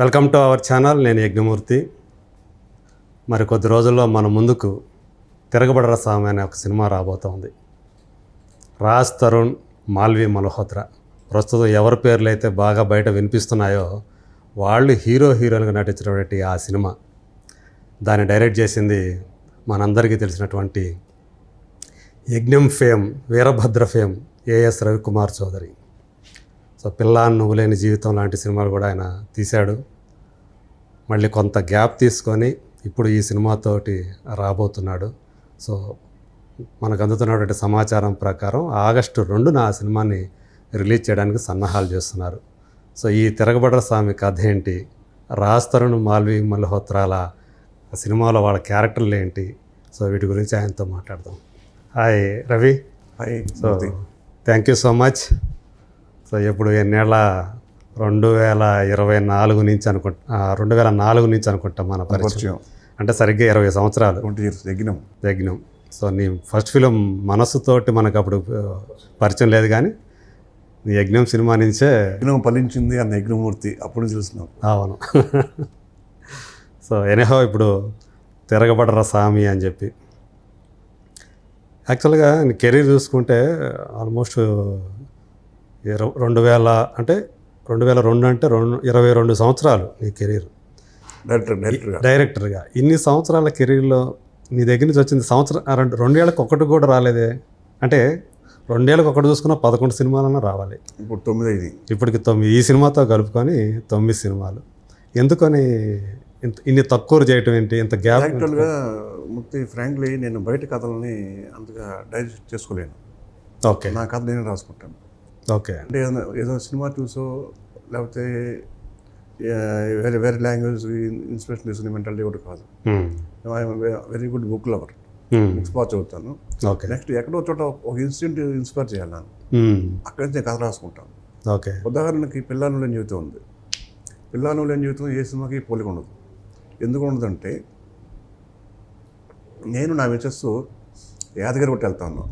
Welcome to our channel నేను యజ్ఞమూర్తి. మరి కొద్ది రోజుల్లో మన ముందుకు తిరగబడర స్వామి అనే ఒక సినిమా రాబోతోంది. రాజ్ తరుణ్ మాల్వి మల్హోత్రా. ప్రస్తుతం ఎవరి పేర్లు అయితే బాగా బయట వినిపిస్తున్నాయో వాళ్ళు హీరో హీరోయిన్గా నటించినటువంటి ఆ సినిమా. దాన్ని డైరెక్ట్ చేసింది మనందరికీ తెలిసినటువంటి Yagnam fame Veerabhadra fame AS Ravikumar Chowdary. So Pilla Nuvvu Leni జీవితం లాంటి సినిమాలు కూడా ఆయన తీశాడు. మళ్ళీ కొంత గ్యాప్ తీసుకొని ఇప్పుడు ఈ సినిమాతోటి రాబోతున్నాడు. సో మనకు అందుతున్నటువంటి సమాచారం ప్రకారం ఆగస్టు రెండున ఆ సినిమాని రిలీజ్ చేయడానికి సన్నాహాలు చేస్తున్నారు. సో ఈ తిరగబడ్ర స్వామి కథ ఏంటి? రాస్తరుణ్ మాల్వి మల్హోత్రాల సినిమాలో వాళ్ళ క్యారెక్టర్లు ఏంటి? సో వీటి గురించి ఆయనతో మాట్లాడదాం. Hi Ravi. Hi so thank you so much. So ఇప్పుడు ఎన్నేళ్ళ రెండు వేల ఇరవై నాలుగు నుంచి అనుకుంటా రెండు వేల నాలుగు నుంచి అనుకుంటాం మన పరిచయం. అంటే సరిగ్గా ఇరవై సంవత్సరాలు. యజ్ఞం యజ్ఞం సో నీ ఫస్ట్ ఫిలిం మనస్సుతోటి మనకు అప్పుడు పరిచయం లేదు కానీ నీ యజ్ఞం సినిమా నుంచే యజ్ఞం ఫలించింది అన్న యజ్ఞమూర్తి అప్పుడు చూస్తున్నాం. అవును. సో ఎనీహో ఇప్పుడు తిరగబడరా స్వామి అని చెప్పి. యాక్చువల్గా నీ కెరీర్ చూసుకుంటే ఆల్మోస్ట్ రెండు వేల అంటే రెండు వేల రెండు అంటే రెండు ఇరవై రెండు సంవత్సరాలు నీ కెరీర్. డైరెక్టర్ డైరెక్టర్గా? డైరెక్టర్గా. ఇన్ని సంవత్సరాల కెరీర్లో నీ దగ్గర నుంచి వచ్చింది సంవత్సరం రెండు రెండేళ్ళకి ఒకటి కూడా రాలేదే. అంటే రెండేళ్ళకి ఒకటి చూసుకున్న పదకొండు సినిమాలన్నా రావాలి. ఇప్పుడు తొమ్మిది అయింది ఇప్పటికి తొమ్మిది ఈ సినిమాతో కలుపుకొని తొమ్మిది సినిమాలు. ఎందుకని ఇంత ఇన్ని తక్కువ చేయటం ఏంటి? ఇంత గ్యాప్ యాక్చువల్గా ముక్తి ఫ్రాంక్లీ నేను బయట కథలని అంతగా డైజెస్ట్ చేసుకోలేను. ఓకే. నా కథ నేను రాసుకుంటాను. ఓకే. అంటే ఏదైనా ఏదో సినిమా చూసో లేకపోతే వేరే వేరే లాంగ్వేజ్ ఇన్స్పిరేషన్ తీసుకునే మెంటాలిటీ కూడా కాదు. Very good book lover. Books బాగా చదువుతాను. ఓకే. నెక్స్ట్ ఎక్కడో చోట ఒక ఇన్సిడెంట్ ఇన్స్పైర్ చేయాలి నన్ను. అక్కడి నుంచి నేను కథ రాసుకుంటాను. ఓకే. ఉదాహరణకి పిల్లాను లేని జీవితం ఉంది. పిల్లాను లేని జీవితం ఏ సినిమాకి పోలిక ఉండదు. ఎందుకు ఉండదంటే నేను నా మిసెస్ యాదగిరి గుట్ట వెళ్తాను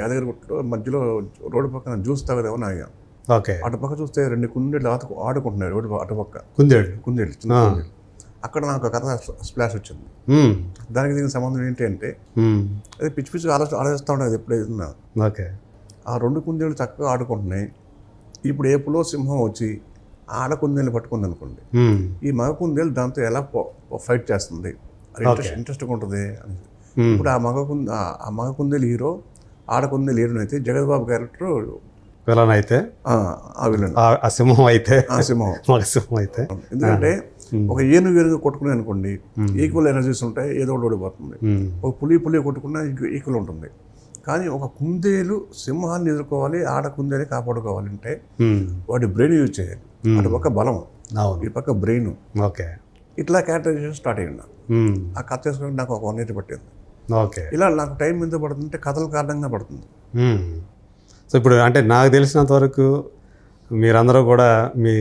యాదగిరి గుట్టలో మధ్యలో రోడ్డు పక్కన జ్యూస్ తాగదేమని ఆగాం ఓకే. అటు పక్క చూస్తే రెండు కుందేళ్ళు ఆట ఆడుకుంటున్నాయి రోడ్డు అటు పక్క. కుందేడు కుందేళ్ళు చిన్న కుందేళ్ళు. అక్కడ నాకు కథ స్ప్లాష్ వచ్చింది. దానికి దీనికి సంబంధం ఏంటి అంటే అది పిచ్చి పిచ్చి ఆలోచన ఆలోచిస్తూ ఉండేది ఎప్పుడైనా. ఓకే. ఆ రెండు కుందేళ్ళు చక్కగా ఆడుకుంటున్నాయి. ఇప్పుడు ఏపులో సింహం వచ్చి ఆడ కుందేలు పట్టుకుంది అనుకోండి. ఈ మగ కుందేలు దాంతో ఎలా ఫైట్ చేస్తుంది? ఇంట్రెస్ట్ ఇంట్రెస్ట్గా ఉంటుంది అని ఇప్పుడు ఆ మగ కుంద ఆ మగ కుందేలు హీరో ఆడ కుందేలు హీరోని అయితే జగద్బాబు క్యారెక్టర్ విలన్ అయితే. ఆ విలన్. ఆ సింహం అయితే. ఆ సింహం. మగ సింహం అయితే. ఎందుకంటే ఒక ఏనుగు ఏనుగు కొట్టుకునే అనుకోండి ఈక్వల్ ఎనర్జీస్ ఉంటాయి ఏదో ఒకటి ఓడిపోతుంది. ఒక పులి పులి కొట్టుకున్నా ఈక్వల్ ఉంటుంది. కానీ ఒక కుందేలు సింహాన్ని ఎదుర్కోవాలి ఆడ కుందేలు కాపాడుకోవాలంటే. వాడి బ్రెయిన్ యూజ్ చేయాలి. అటు పక్క బలం ఈ పక్క బ్రెయిన్. ఓకే. ఇట్లా క్యారెక్టరైజేషన్ స్టార్ట్ అయ్యింది. ఆ కథ చేసుకోవడానికి నాకు ఒక వన్ ఇయర్ పట్టింది. ఓకే. ఇలా నాకు టైం ఎందుకు పడుతుందంటే కథల కారణంగా పడుతుంది. సో ఇప్పుడు అంటే నాకు తెలిసినంత వరకు మీరందరూ కూడా మీ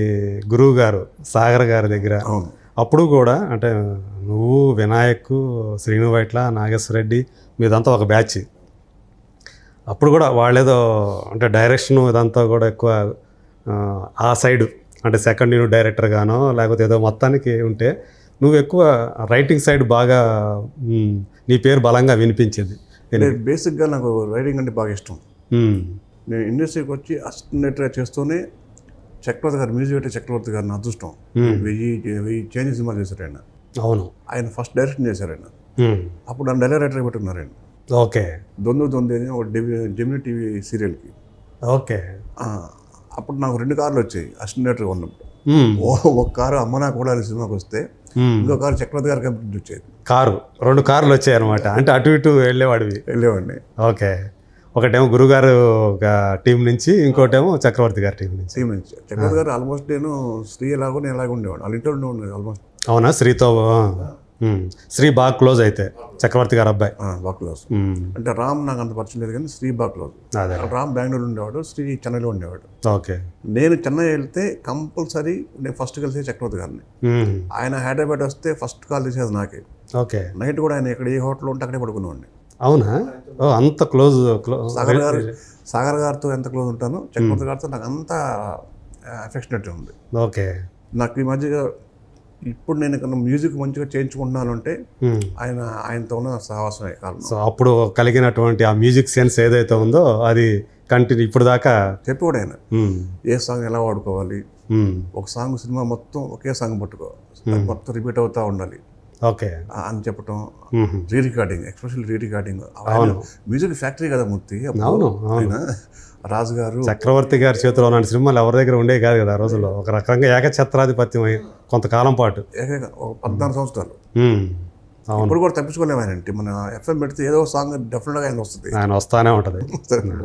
గురువు గారు సాగర్ గారి దగ్గర అప్పుడు కూడా అంటే నువ్వు వినాయక్ శ్రీను వైట్ల నాగేశ్వర రెడ్డి మీదంతా ఒక బ్యాచ్. అప్పుడు కూడా వాళ్ళేదో అంటే డైరెక్షన్ ఇదంతా కూడా ఎక్కువ ఆ, ఆ సైడ్ అంటే సెకండ్ యూనిట్ డైరెక్టర్ గానో లేకపోతే ఏదో మొత్తానికి ఉంటే నువ్వు ఎక్కువ రైటింగ్ సైడ్ బాగా నీ పేరు బలంగా వినిపించింది. అంటే బేసిక్గా నాకు రైటింగ్ అంటే బాగా ఇష్టం. నేను ఇండస్ట్రీకి వచ్చి అసిస్టెంట్ చేస్తూనే చక్రవర్తి గారు మ్యూజిక్ డైరెక్టర్ చక్రవర్తి గారు నా అదృష్టం వెయ్యి వెయ్యి చేంజ్ సినిమాలు చేశారు ఆయన. అవును. ఆయన ఫస్ట్ డైరెక్షన్ చేశారు ఆయన. అప్పుడు నన్ను డైరెక్టర్ పెట్టుకున్నారు ఆయన. ఓకే. దొందు దొంది అని ఒక జెమిని టీవీ సీరియల్కి ఓకే. అప్పుడు నాకు రెండు కార్లు వచ్చాయి అసిస్టెంట్ డైరెక్టర్ ఉన్నప్పుడు. ఒక కారు అమ్మ నా కూడా సినిమాకి వస్తే. ఇంకో కారు చక్రవర్తి గారి కంపెనీ వచ్చేది. కారు రెండు కార్లు వచ్చాయి అనమాట అంటే అటు ఇటు వెళ్ళేవాడివి. వెళ్ళేవాడిని. ఓకే. ఒకటేమో గురుగారు ఒక టీం నుంచి ఇంకోటేమో చక్రవర్తి గారి టీం నుంచి. టీం నుంచి. చక్రవర్తి గారు ఆల్మోస్ట్ నేను స్త్రీ ఎలాగో నేను ఎలాగో ఉండేవాడు వాళ్ళ ఇంట్లో ఉండేవాడు ఆల్మోస్ట్. అవునా? ఉమ్. శ్రీ బాగా క్లోజ్ అయితే చక్రవర్తి గారు అబ్బాయి. బాగా క్లోజ్. అంటే రామ్ నాకు అంత పరిచయం లేదు కానీ శ్రీ బాగా క్లోజ్. రామ్ బెంగళూరు ఉండేవాడు శ్రీ చెన్నైలో ఉండేవాడు. ఓకే. నేను చెన్నై వెళ్తే కంపల్సరీ నేను ఫస్ట్ కలిసి చక్రవర్తి గారిని. ఆయన హైదరాబాద్ వస్తే ఫస్ట్ కాల్ తీసేది నాకే. ఓకే. నైట్ కూడా ఆయన ఎక్కడ ఏ హోటల్ ఉంటే అక్కడే పడుకునేవాడిని. అవునా? ఓ అంత క్లోజ్ క్లోజ్ సాగర్ గారు సాగర్ గారితో ఎంత క్లోజ్ ఉంటానో చక్రవర్తి గారితో నాకు అంత అఫెక్షనేట్ ఉంది. ఓకే. నాకు ఈ మధ్య ఇప్పుడు నేను మ్యూజిక్ మంచిగా చేయించుకుంటున్నాను అంటే. ఆయన ఆయనతో ఉన్న సహవాసమే కారణం. సో అప్పుడు కలిగినటువంటి ఆ మ్యూజిక్ సెన్స్ ఏదైతే ఉందో అది కంటిన్యూ ఇప్పుడు దాకా చెప్పేవాడు ఆయన. ఏ సాంగ్ ఎలా వాడుకోవాలి? ఒక సాంగ్ సినిమా మొత్తం ఒకే సాంగ్ పట్టుకో. అది మొత్తం రిపీట్ అవుతూ ఉండాలి. ఓకే. అని చెప్పటం re recording special re recording అవును. మ్యూజిక్ ఫ్యాక్టరీ కదా మూర్తి. అవును రాజు గారు చక్రవర్తి గారి చేతిలో ఉన్న సినిమాలు ఎవరి దగ్గర ఉండేవి కాదు కదా ఆ రోజుల్లో. ఒక రకంగా ఏకఛత్రాధిపత్యం కొంతకాలం పాటు. పద్నాలుగు సంవత్సరాలు. ఇప్పుడు కూడా తప్పించుకోలేము ఆయన అంటే మన ఎఫ్ఎం పెడితే ఏదో సాంగ్ డెఫినెట్గా ఆయన వస్తుంది. ఆయన వస్తానే ఉంటది.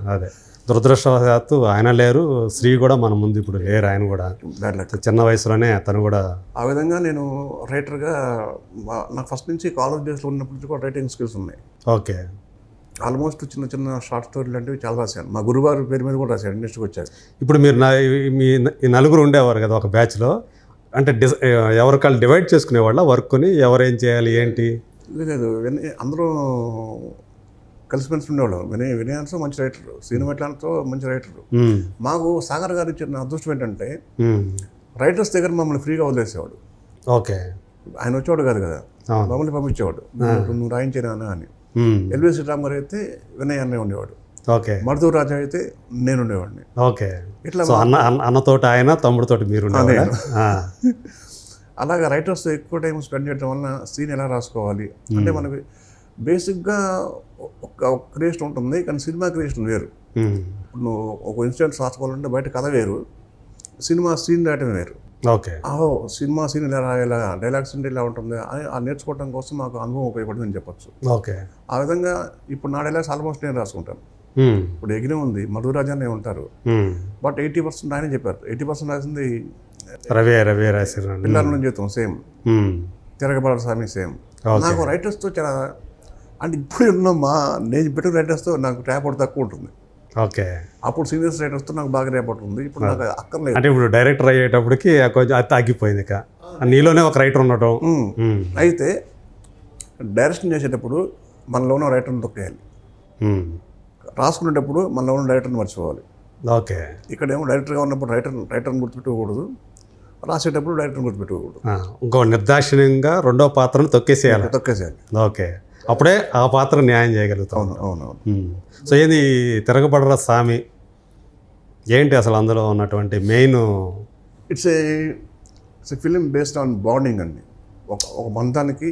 అదే. దురదృష్టవశాత్తు ఆయన లేరు. శ్రీ కూడా మన ముందు ఇప్పుడు లేరు ఆయన కూడా. చిన్న వయసులోనే తను కూడా ఆ విధంగా నేను రైటర్గా నాకు ఫస్ట్ నుంచి కాలేజ్ డేస్లో ఉన్నప్పటి నుంచి కూడా రైటింగ్ స్కిల్స్ ఉన్నాయి. ఓకే. ఆల్మోస్ట్ చిన్న చిన్న షార్ట్ స్టోరీలు లాంటివి చాలా రాశాను. మా గురువారి పేరు మీద కూడా రాశాను ఇండస్ట్రీకి వచ్చాక ఇప్పుడు మీరు నా మీ ఈ నలుగురు ఉండేవారు కదా ఒక బ్యాచ్లో అంటే డిస్ ఎవరికాళ్ళు డివైడ్ చేసుకునేవాళ్ళ వర్క్ని ఎవరేం చేయాలి ఏంటి? లేదు వినయ్ అందరూ కలిసిమెలిసి ఉండేవాళ్ళం. వినయ్ వినయాన్సో మంచి రైటర్ సినిమా ఎట్లాంతో మంచి రైటర్ మాకు సాగర్ గారు ఇచ్చిన అదృష్టం ఏంటంటే రైటర్స్ దగ్గర మమ్మల్ని ఫ్రీగా వదిలేసేవాడు. ఓకే. ఆయన వచ్చేవాడు కాదు కదా. మమ్మల్ని పంపించేవాడు. నువ్వు- రాయించేనా అని. ఎల్వి శ్రీరామగారు అయితే వినయ్ అన్నే ఉండేవాడు. ఓకే. మరుదూరు రాజా అయితే నేను ఉండేవాడిని ఓకే. ఇట్లా అన్న అన్న అన్నతోటి ఆయన తమ్ముడితోటి మీరు అలాగా రైటర్స్ ఎక్కువ టైం స్పెండ్ చేయడం వలన సీన్ ఎలా రాసుకోవాలి? అంటే మనకి బేసిక్గా ఒక క్రియేషన్ ఉంటుంది కానీ సినిమా క్రియేషన్ వేరు. ఇప్పుడు నువ్వు ఒక ఇన్సిడెంట్ రాసుకోవాలంటే బయట కథ వేరు సినిమా సీన్ రాయటం వేరు. ఓకే. ఆహో సినిమా సీన్ ఇలా రాయాలా? డైలాగ్స్ అంటే ఇలా ఉంటుంది? అని ఆ నేర్చుకోవడం కోసం మాకు అనుభవం ఉపయోగపడిందని చెప్పొచ్చు. ఓకే. ఆ విధంగా ఇప్పుడు నా డైలాగ్స్ ఆల్మోస్ట్ నేను రాసుకుంటాను. ఇప్పుడు ఎగిరి ఉంది. మధురాజానే ఉంటారు. ఉమ్. బట్ ఎయిటీ పర్సెంట్ ఆయనే చెప్పారు. ఎయిటీ పర్సెంట్ రాసింది రవి రవి రాశారు పిల్లల నుంచి జీవితం సేమ్. తిరగబడ స్వామి సేమ్. నాకు రైటర్స్తో చాలా అంటే ఇప్పుడు ఉన్న మా నేను పెట్టిన రైటర్స్తో నాకు ర్యాపోర్ట్ తక్కువ ఉంటుంది. ఓకే. అప్పుడు సీనియర్స్ రైటర్స్తో నాకు బాగా ర్యాపోర్ట్ ఉంది. ఇప్పుడు నాకు అక్కర్లేదు. అంటే ఇప్పుడు డైరెక్టర్ అయ్యేటప్పటికి కొంచెం అది తగ్గిపోయింది ఇక. నీలోనే ఒక రైటర్ ఉండటం. అయితే డైరెక్షన్ చేసేటప్పుడు మనలో ఉన్న రైటర్ని తొక్కేయాలి. రాసుకునేటప్పుడు మనలో ఉన్న డైరెక్టర్ని మర్చిపోవాలి. ఓకే. ఇక్కడేమో డైరెక్టర్గా ఉన్నప్పుడు రైటర్ రైటర్ని గుర్తుపెట్టుకోకూడదు. రాసేటప్పుడు డైరెక్టర్ని గుర్తుపెట్టుకోకూడదు. ఇంకో నిర్దాక్షిణ్యంగా రెండో పాత్రను తొక్కేసేయాలి. తొక్కేసేయాలి. ఓకే. అప్పుడే ఆ పాత్ర న్యాయం చేయగలుగుతాం. అవును ఉమ్. సో ఏంది తిరగబడర స్వామి ఏంటి అసలు అందులో ఉన్నటువంటి main it's a it's a film based on bonding అండి. ఒక ఒక బంధానికి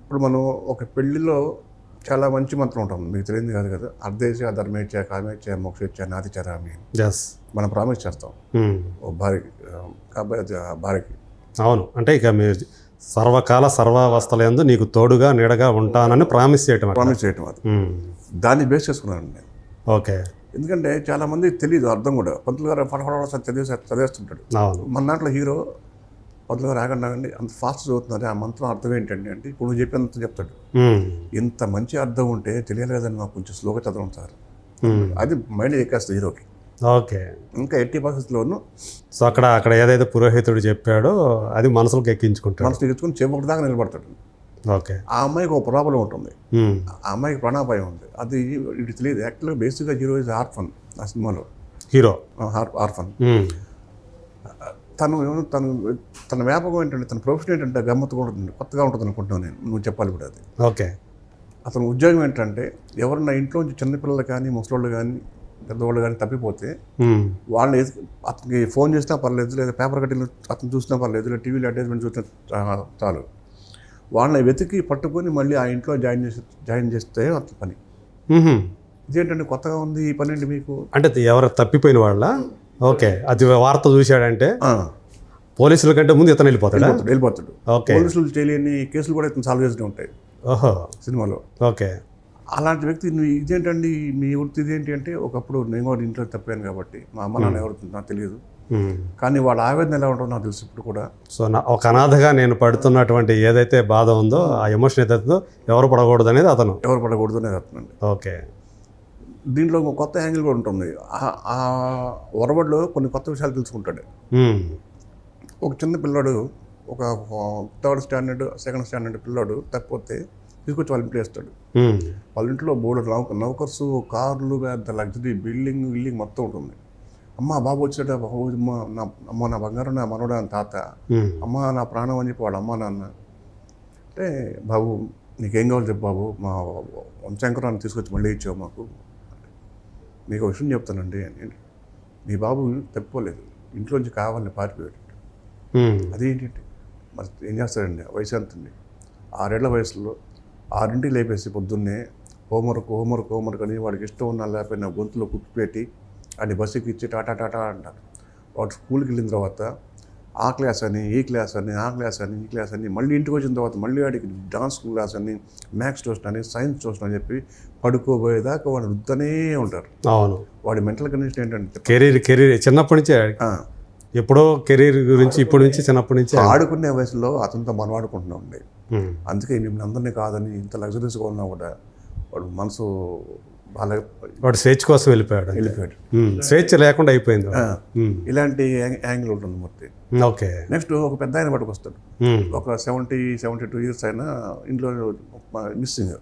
ఇప్పుడు మనం ఒక పెళ్ళిలో చాలా మంచి మంత్రం ఉంటుంది. మీకు తెలియదు కాదు కదా. అర్ధేశ ధర్మేచ్ఛ కామేచ్ఛ మోక్షేచ్ఛ నాతి చరామి అని ఎస్ మనం ప్రామిస్ చేస్తాం. ఓ భార్యకి ఆ, కాబోయే ఆ భార్యకి. అవును. అంటే ఇక మీరు సర్వకాల సర్వావస్థలందు నీకు తోడుగా నీడగా ఉంటానని ప్రామిస్ చేయటం. ప్రామిస్ చేయటం అది. ఉమ్. దాన్ని బేస్ చేసుకున్నాను నేను. ఓకే. ఎందుకంటే చాలా మంది తెలియదు అర్థం కూడా. పంతులు గారు ఫటఫట చదివేసి చదివేస్తుంటాడు. మన దాంట్లో హీరో ఆగండి ఆగండి అంత ఫాస్ట్ చదువుతున్నారు. ఆ మంత్రం అర్థం ఏంటండి అంటే ఇప్పుడు నువ్వు చెప్పినంత చెప్తాడు. ఇంత మంచి అర్థం ఉంటే తెలియాలి కదండి మాకు. కొంచెం స్లోగా చదవం సార్. అది మైండ్ ఎక్కేస్తుంది హీరోకి. ఓకే. ఇంకా ఎట్టి పరిస్థితుల్లోనూ సో అక్కడ అక్కడ ఏదైతే పురోహితుడు చెప్పాడో అది మనసులకు ఎక్కించుకుంటాడు. మనసు తెచ్చుకొని చేపటి దాకా నిలబడతాడు. ఓకే. ఆ అమ్మాయికి ఒక ప్రాబ్లం ఉంటుంది. ఆ అమ్మాయికి ప్రాణాపాయం ఉంది. అది ఇది తెలియదు. యాక్చువల్గా బేసిక్గా హీరో ఇస్ ఆర్ఫన్ ఆ సినిమాలో. హీరో. ఆర్ఫన్. తను ఏమో తను తన వ్యాపకం ఏంటంటే తన ప్రొఫెషన్ ఏంటంటే గమ్మత్తుగా ఉంటుంది కొత్తగా ఉంటుంది అనుకుంటున్నాను నేను. నువ్వు చెప్పాలి కూడా అది. ఓకే. అతని ఉద్యోగం ఏంటంటే ఎవరన్నా ఇంట్లోంచి చిన్నపిల్లలు కానీ ముసలోళ్ళు కానీ పెద్దవాళ్ళు కానీ తప్పిపోతే. వాళ్ళని అతనికి ఫోన్ చేసినా పర్లేదు లేదా పేపర్ కట్టిన అతను చూసినా పర్లేదు లేదా టీవీలో అడ్వర్టైజ్మెంట్ చూసినా చాలు. వాళ్ళని వెతికి పట్టుకొని మళ్ళీ ఆ ఇంట్లో జాయిన్ చేసి జాయిన్ చేస్తే అతని పని. ఇదేంటంటే కొత్తగా ఉంది ఈ పని ఏంటి మీకు? అంటే ఎవరు తప్పిపోయిన వాళ్ళ? ఓకే. అది వార్త చూశాడంటే పోలీసుల కంటే ముందు ఇతను వెళ్ళిపోతాడా? వెళ్ళిపోతాడు ఓకే. పోలీసులు చేయలేని కేసులు కూడా ఇతను సాల్వ్ చేస్తూ ఉంటాయి ఓహో. సినిమాలో. ఓకే. అలాంటి వ్యక్తి నువ్వు ఇదేంటండి మీ వృత్తి ఇదేంటి అంటే ఒకప్పుడు నేను కూడా ఇంట్లో తప్పాను కాబట్టి మా అమ్మ నాన్న ఎవరు నాకు తెలియదు. కానీ వాళ్ళ ఆవేదన ఎలా ఉంటుందో నాకు తెలుసు ఇప్పుడు కూడా. సో నా ఒక అనాథగా నేను పడుతున్నటువంటి ఏదైతే బాధ ఉందో ఆ ఎమోషన్ ఏదైతే ఎవరు పడకూడదు అనేది అతను. ఎవరు పడకూడదు అనేది అర్థండి ఓకే. దీంట్లో ఒక కొత్త యాంగిల్ కూడా ఉంటుంది. ఆ- ఒరవడిలో కొన్ని కొత్త విషయాలు తెలుసుకుంటాడు. ఒక చిన్న పిల్లాడు ఒక థర్డ్ స్టాండర్డ్ సెకండ్ స్టాండర్డ్ పిల్లాడు తప్పిపోతే తీసుకొచ్చి వాళ్ళ ఇంట్లో వేస్తాడు. వాళ్ళ ఇంట్లో బోర్డు నౌక నౌకర్స్ కార్లు పెద్ద లగ్జరీ బిల్డింగ్ బిల్డింగ్ మొత్తం ఉంటుంది. అమ్మ బాబు వచ్చాడు బాబు అమ్మ నా అమ్మ నా బంగారం నా మనవడు అని తాత. అమ్మ నా ప్రాణం అని చెప్పి వాళ్ళ అమ్మ నాన్న. అంటే బాబు నీకేం కావాలి చెప్పు బాబు. మా వంశాంకరాన్ని తీసుకొచ్చి మళ్ళీ ఇచ్చావు మాకు. మీకు విషయం చెప్తానండి. అని మీ బాబు తప్పిపోలేదు ఇంట్లోంచి కావాలని పారిపోయాడు. అదేంటంటే మరి ఏం చేస్తాడండి? వయసు ఎంత ఉంది ఆరేళ్ళ వయసులో ఆరింటికి లేపేసి పొద్దున్నే హోంవర్క్ హోంవర్క్ హోంవర్క్ అని వాడికి ఇష్టం ఉన్నా లేకపోయినా గొంతులో కుప్పి పెట్టి అని బస్సుకి ఇచ్చి టాటా టాటా అంటారు. వాడు స్కూల్కి వెళ్ళిన తర్వాత ఆ క్లాస్ అని ఈ క్లాస్ అని ఆ క్లాస్ అని ఈ క్లాస్ అని మళ్ళీ ఇంటికి వచ్చిన తర్వాత మళ్ళీ వాడికి డాన్స్ క్లాస్ అని మ్యాథ్స్ ట్యూషన్ అని సైన్స్ ట్యూషన్ అని చెప్పి పడుకోబోయేదాకా వాడు రుద్దనే ఉంటారు. అవును. వాడి మెంటల్ కండిషన్ ఏంటంటే కెరీర్ కెరీర్ చిన్నప్పటి నుంచే ఎప్పుడో కెరీర్ గురించి ఇప్పటి నుంచి చిన్నప్పటి నుంచి ఆడుకునే వయసులో అతనితో మనం ఆడుకుంటున్నాం అండి. అందుకే మిమ్మల్ని అందరినీ కాదని ఇంత లగ్జరీస్గా ఉన్నా కూడా వాడు మనసు బాగా వాడు స్వేచ్ఛ కోసం వెళ్ళిపోయాడు. వెళ్ళిపోయాడు. స్వేచ్ఛ లేకుండా అయిపోయింది ఇలాంటి యాంగ్- యాంగిల్ ఉంటుంది మూర్తి. ఓకే. నెక్స్ట్ ఒక పెద్ద ఆయన పట్టుకు వస్తాడు. ఒక సెవెంటీ సెవెంటీ టూ ఇయర్స్ అయినా ఇంట్లో మిస్సింగ్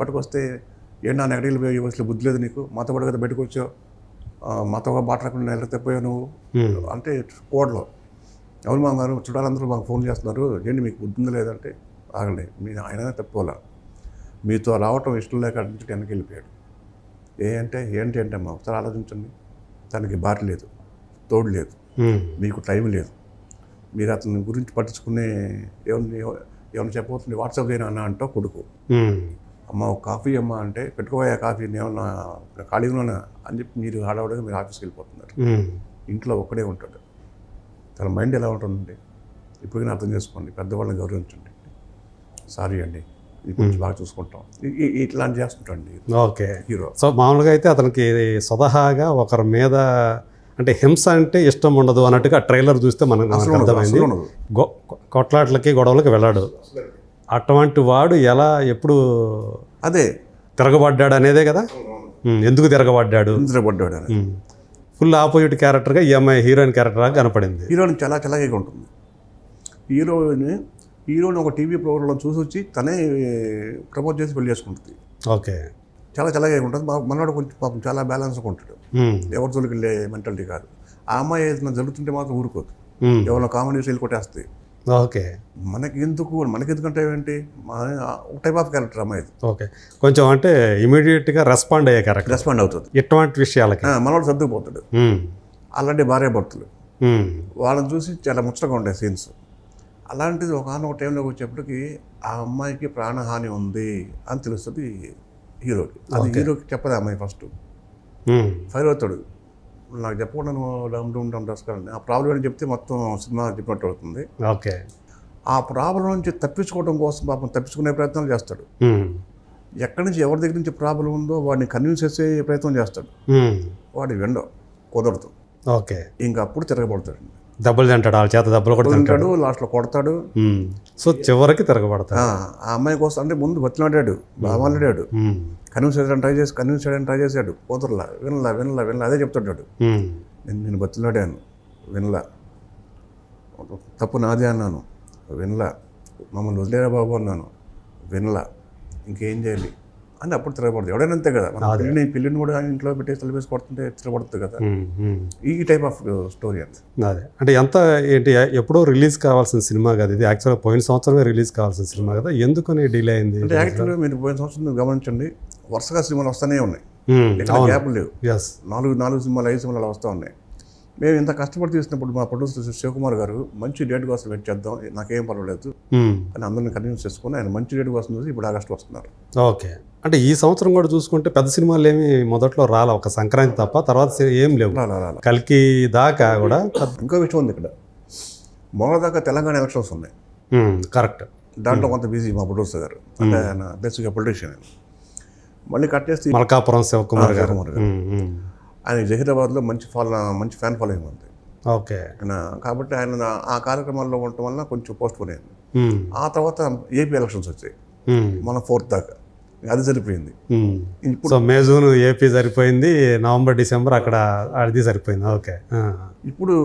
పట్టుకొస్తే ఏంటా నెగటివ్ పోయి అసలు బుద్ధి లేదు నీకు. మాతో పాటు కదా బయటకు వచ్చావు? మాతో కూడా మాట్లాడకుండా ఎలా తప్పిపోయావు నువ్వు? అంటే కోడలో. ఎవరు మా గారు చుట్టాలందరూ మాకు ఫోన్ చేస్తున్నారు. ఏంటి మీకు బుద్ధి ఉందా లేదంటే ఆగండి. మీ ఆయన తప్పుకోలే మీతో రావటం ఇష్టం లేక అటు నుంచి వెనక్కి వెళ్ళిపోయాడు. ఏ అంటే ఏంటి అంటే అమ్మా ఒకసారి ఆలోచించండి. తనకి భార్య లేదు తోడు లేదు మీకు టైం లేదు. మీరు అతని గురించి పట్టించుకునే ఏమన్నా ఏమైనా చెప్పబోతుంది? వాట్సాప్ చేయను అన్న అంటో కొడుకు. అమ్మ ఒక కాఫీ అమ్మ అంటే పెట్టుకోవా కాఫీ ఏమన్నా ఖాళీగా అని చెప్పి మీరు హడావుడిగా మీరు ఆఫీస్కి వెళ్ళిపోతున్నారు. ఇంట్లో ఒక్కడే ఉంటాడు. తన మైండ్ ఎలా ఉంటుందండి? ఇప్పటికైనా అర్థం చేసుకోండి. పెద్దవాళ్ళని గౌరవించండి. సారీ అండి. నుంచి బాగా చూసుకుంటాం. ఇట్లాంటి చేస్తుంటాండి ఓకే. హీరో. సో మామూలుగా అయితే అతనికి స్వతహాగా ఒకరి మీద అంటే హింస అంటే ఇష్టం ఉండదు అన్నట్టుగా ట్రైలర్ చూస్తే మనకు అర్థమైంది. కొట్లాట్లకి గొడవలకి వెళ్ళాడు. అటువంటి వాడు ఎలా ఎప్పుడు అదే. తిరగబడ్డాడు అనేదే కదా? ఎందుకు తిరగబడ్డాడు? ఉమ్. ఫుల్ ఆపోజిట్ క్యారెక్టర్గా ఈ అమ్మాయి హీరోయిన్ క్యారెక్టర్గా కనపడింది. హీరోని చాలా చలాకీగా ఉంటుంది. హీరోని హీరోని ఒక టీవీ ప్రోగ్రాంలో చూసి వచ్చి తనే ప్రపోజ్ చేసి పెళ్ళి చేసుకుంటుంది. ఓకే. చాలా చలాకీగా ఉంటుంది. మా మనవాడు కొంచెం పాపం చాలా బ్యాలెన్స్గా ఉంటాడు. ఎవరి జోలికి వెళ్ళే మెంటాలిటీ కాదు. ఆ అమ్మాయి ఏదైనా జరుగుతుంటే మాత్రం ఊరుకోదు. ఎవరైనా కామెడీ స్టైల్ కొట్టేస్తాయి. ఓకే. మనకి ఎందుకు మనకి ఎందుకంటే ఏంటి? టైప్ ఆఫ్ క్యారెక్టర్ అమ్మాయి ఓకే. కొంచెం అంటే ఇమీడియట్గా రెస్పాండ్ అయ్యే క్యారెక్టర్ రెస్పాండ్ అవుతుంది. ఇటువంటి విషయాలకి. మనవాడు సర్దుకుపోతాడు. అలాంటి భార్య భర్తలు. వాళ్ళని చూసి చాలా ముచ్చటగా ఉంటాయి సీన్స్. అలాంటిది ఒక ఒక టైంలోకి వచ్చేప్పటికి ఆ అమ్మాయికి ప్రాణహాని ఉంది అని తెలుస్తుంది హీరోకి. అది హీరోకి చెప్పదు అమ్మాయి ఫస్ట్ ఫైర్ అవుతాడు. నాకు చెప్పకుండా నువ్వు డమ్ డస్కాలని ఆ ప్రాబ్లం అని చెప్తే మొత్తం సినిమా చెప్పినట్టు అవుతుంది. ఓకే. ఆ ప్రాబ్లం నుంచి తప్పించుకోవడం కోసం పాపం తప్పించుకునే ప్రయత్నాలు చేస్తాడు. ఎక్కడి నుంచి ఎవరి దగ్గర నుంచి ప్రాబ్లం ఉందో వాడిని కన్విన్స్ చేసే ప్రయత్నం చేస్తాడు. వాడి వెండో కుదరదు. ఓకే. ఇంకా అప్పుడు తిరగబడతాడు దెబ్బలు తింటాడు వాళ్ళ చేత దెబ్బలు కూడా తింటాడు. లాస్ట్లో కొడతాడు. సో చివరికి తిరగబడతాడు. ఆ అమ్మాయి కోసం అంటే ముందు బతిలాడాడు బామాలాడాడు కన్విన్స్ చేయడానికి ట్రై చేసి కన్విన్స్ చేయడానికి ట్రై చేశాడు. కూతురులా వినలా వినలా వినలా అదే చెప్తాడు ఉమ్, నేను నేను బతిలాడాను వినలా. తప్పు నాదే అన్నాను వినలా. మమ్మల్ని వదిలేరా బాబు అన్నాను వినలా. ఇంకేం చేయాలి? అని అప్పుడు తిరగబడదు ఎవడైనా అంతే కదా. మన పిల్లిని పిల్లిని కూడా ఇంట్లో పెట్టేసి తలపేసి కొడుతుంటే తిరగబడుతుంది కదా. ఈ టైప్ ఆఫ్ స్టోరీ అంతే అదే. అంటే ఎంత ఏంటి ఎప్పుడో రిలీజ్ కావాల్సిన సినిమా కదా ఇది. యాక్చువల్గా పోయిన సంవత్సరమే రిలీజ్ కావాల్సిన సినిమా కదా. ఎందుకని డిలే అయింది? అంటే యాక్చువల్గా మీరు పోయిన సంవత్సరం గమనించండి వరుసగా సినిమాలు వస్తూనే ఉన్నాయి. గ్యాప్ లేవు. ఎస్ నాలుగు నాలుగు సినిమాలు ఐదు సినిమాలు అలా వస్తూ ఉన్నాయి. మేము ఇంత కష్టపడి తీసినప్పుడు మా ప్రొడ్యూసర్ శివకుమార్ గారు మంచి డేట్ కోసం వెయిట్ చేద్దాం నాకేం పర్వాలేదు అని అందరిని కన్విన్స్ చేసుకుని ఆయన మంచి డేట్ కోసం చూసి ఇప్పుడు ఆగస్టు వస్తున్నారు. ఓకే. అంటే ఈ సంవత్సరం కూడా చూసుకుంటే పెద్ద సినిమాలు ఏమి మొదట్లో రాలే. ఒక సంక్రాంతి తప్ప తర్వాత ఏం లేవు. కల్కి దాకా కూడా ఇంకో విషయం ఉంది ఇక్కడ. మొన్న దాకా తెలంగాణ ఎలక్షన్స్ ఉన్నాయి. కరెక్ట్ దాంట్లో కొంత బిజీ మా ప్రొడ్యూసర్ గారు. అంటే ఆయన బేసిక్గా పొలిటీషియన్ ఆయన. మళ్ళీ కట్ చేస్తే మల్కాపురం శివకుమార్ గారు. ఆయన జహీరాబాద్లో మంచి ఫాలో మంచి ఫ్యాన్ ఫాలోయింగ్ ఉంది. ఓకే. కాబట్టి ఆయన ఆ కార్యక్రమాల్లో ఉండటం వల్ల కొంచెం పోస్ట్ పోన్ అయింది ఆ తర్వాత ఏపీ ఎలక్షన్స్ వచ్చాయి. మన ఫోర్త్ దాకా. అది సరిపోయింది. ఇప్పుడు మే జూన్ ఏపీ సరిపోయింది నవంబర్ డిసెంబర్ అక్కడ అది సరిపోయింది ఓకే. ఇప్పుడు